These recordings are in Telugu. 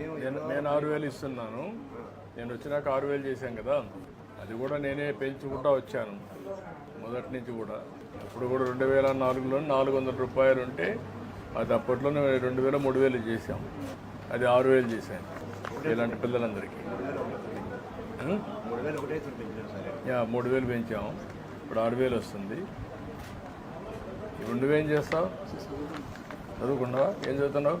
నేను నేను ఆరు వేలు ఇస్తున్నాను. నేను వచ్చినాక ఆరు వేలు చేశాను కదా. అది కూడా నేనే పెంచుకుంటా వచ్చాను. మొదటి నుంచి కూడా. అప్పుడు కూడా రెండు వేల నాలుగులో నాలుగు వందల రూపాయలు ఉంటే అది అప్పట్లోనే రెండు వేల మూడు వేలు చేశాం. అది ఆరు వేలు చేశాను ఇలాంటి పిల్లలందరికీ? యా మూడు వేలు పెంచాం. ఇప్పుడు ఆరు వేలు వస్తుంది. ఇప్పుడు నువ్వేం చేస్తావు? చదువుకున్నావా ఏం చదువుతున్నావు?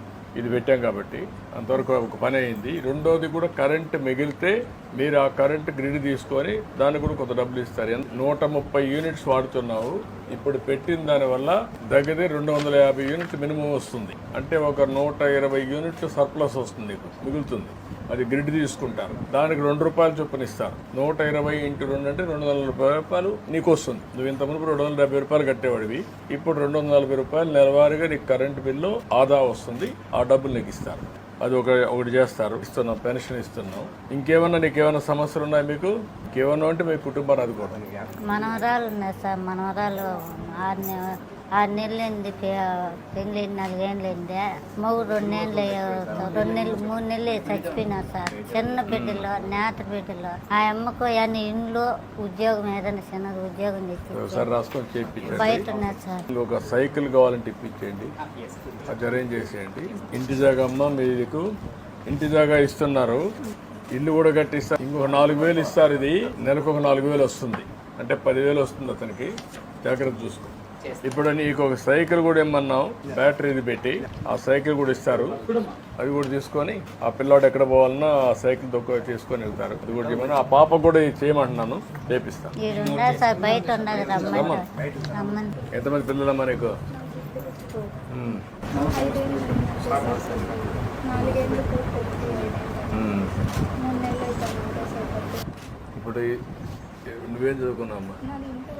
ఇది పెట్టాం కాబట్టి అంతవరకు ఒక పని అయింది. రెండోది కూడా కరెంట్ మిగిలితే మీరు ఆ కరెంట్ గ్రిడ్ తీసుకొని దానికి కూడా కొంత డబ్బులు ఇస్తారు. నూట ముప్పై యూనిట్స్ వాడుతున్నావు. ఇప్పుడు పెట్టిన దానివల్ల దగ్గర రెండు వందల యాభై యూనిట్ మినిమం వస్తుంది. అంటే ఒక నూట ఇరవై యూనిట్ సర్ప్లస్ వస్తుంది మిగులుతుంది. అది గ్రిడ్ తీసుకుంటారు. దానికి రెండు రూపాయలు చొప్పున ఇస్తారు. నూట ఇరవై ఇంటూ రెండు అంటే రెండు వందల నలభై రూపాయలు నీకు వస్తుంది. నువ్వు ఇంత మునుపు రెండు వందల డెబ్బై రూపాయలు కట్టేవాడివి. ఇప్పుడు రెండు వందల నలభై రూపాయలు నెలవారీగా నీకు కరెంటు బిల్లు ఆదా వస్తుంది. ఆ డబ్బులు నీకు ఇస్తారు అది ఒక ఒకటి చేస్తారు. ఇస్తున్నాం పెన్షన్ ఇస్తున్నాం ఇంకేమన్నా నీకు ఏమైనా సమస్యలు ఉన్నాయి మీకు? ఇంకేమన్నా అంటే మీ కుటుంబాన్ని ఆదుకోవడం మనవరాలు ఉన్నాయి సార్. మనవరాలు ఆరు ఆరు నెలలైంది పెళ్ళి నాలుగేళ్ళైంది మూడు రెండు నెలలు రెండు నెలలు మూడు నెలలు చచ్చిపోయినారు సార్. చిన్న బిడ్డలో నేత బిడ్డలో. ఆ అమ్మకు అన్ని ఇంట్లో ఉద్యోగం ఏదైనా చిన్నది ఉద్యోగం చేయించండి బయట ఉన్నారు సార్. ఒక సైకిల్ కావాలంటే ఇప్పించేయండి. అది అరేంజ్ చేసేయండి. ఇంటి జాగా అమ్మ మీకు ఇంటి జాగా ఇస్తున్నారు. ఇల్లు కూడా కట్టిస్తారు ఇంకొక నాలుగు వేలు ఇస్తారు ఇది. నెలకు ఒక నాలుగు వేలు వస్తుంది. అంటే పదివేలు వస్తుంది అతనికి. జాగ్రత్త చూసుకో. ఇప్పుడు నీకు ఒక సైకిల్ కూడా ఇమ్మన్నాం బ్యాటరీది పెట్టి. ఆ సైకిల్ కూడా ఇస్తారు. అది కూడా తీసుకొని ఆ పిల్లాడు ఎక్కడ పోవాలన్నా ఆ సైకిల్ దొక్క చేసుకొని వెళ్తారు. అది కూడా చేయమని ఆ పాప కూడా చేయమంటున్నాను చేపిస్తాను ఎంతమంది పిల్లలమ్మా నీకు? ఇప్పుడు నువ్వేం అయిపోయింది ఇంటర్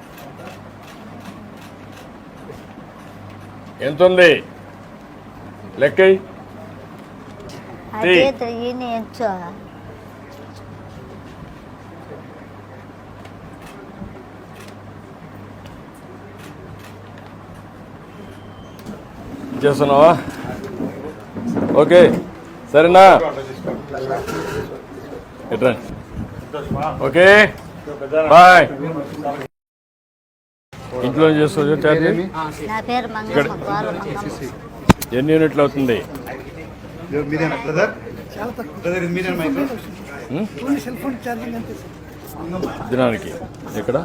ఎంత ఉంది లెక్కై చేస్తున్నావా? ఓకే సరేనా? ఎట్రా ఓకే బాయ్. ఇంట్లో ఛార్జీ నా పేరు మంగమ్మ గోర మంగమ్మ ఎన్ని యూనిట్లు అవుతుంది? మీరేనా బ్రదర్? బ్రదర్ ఇది మీరేనా మైక్? ఉం? దినానికి. ఎక్కడ?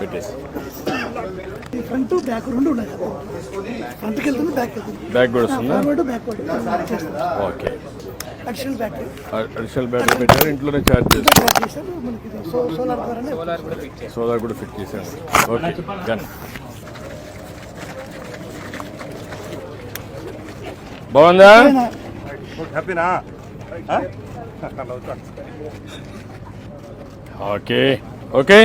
పెట్టేసి. ఫ్రంట్ బ్యాక్ రెండు ఉన్నాయి. ఫ్రంట్కి వెళ్తుంది బ్యాక్ వెళ్తుంది బ్యాగ్ కూడా వస్తుందా. Okay. Additional battery. Additional battery పెట్టారు ఇంట్లోనే ఛార్జ్ చేస్తారు సోలార్ కూడా ఫిట్ చేశాను ఓకే డన్ బాగుందా? హ్యాపీనా? Okay okay.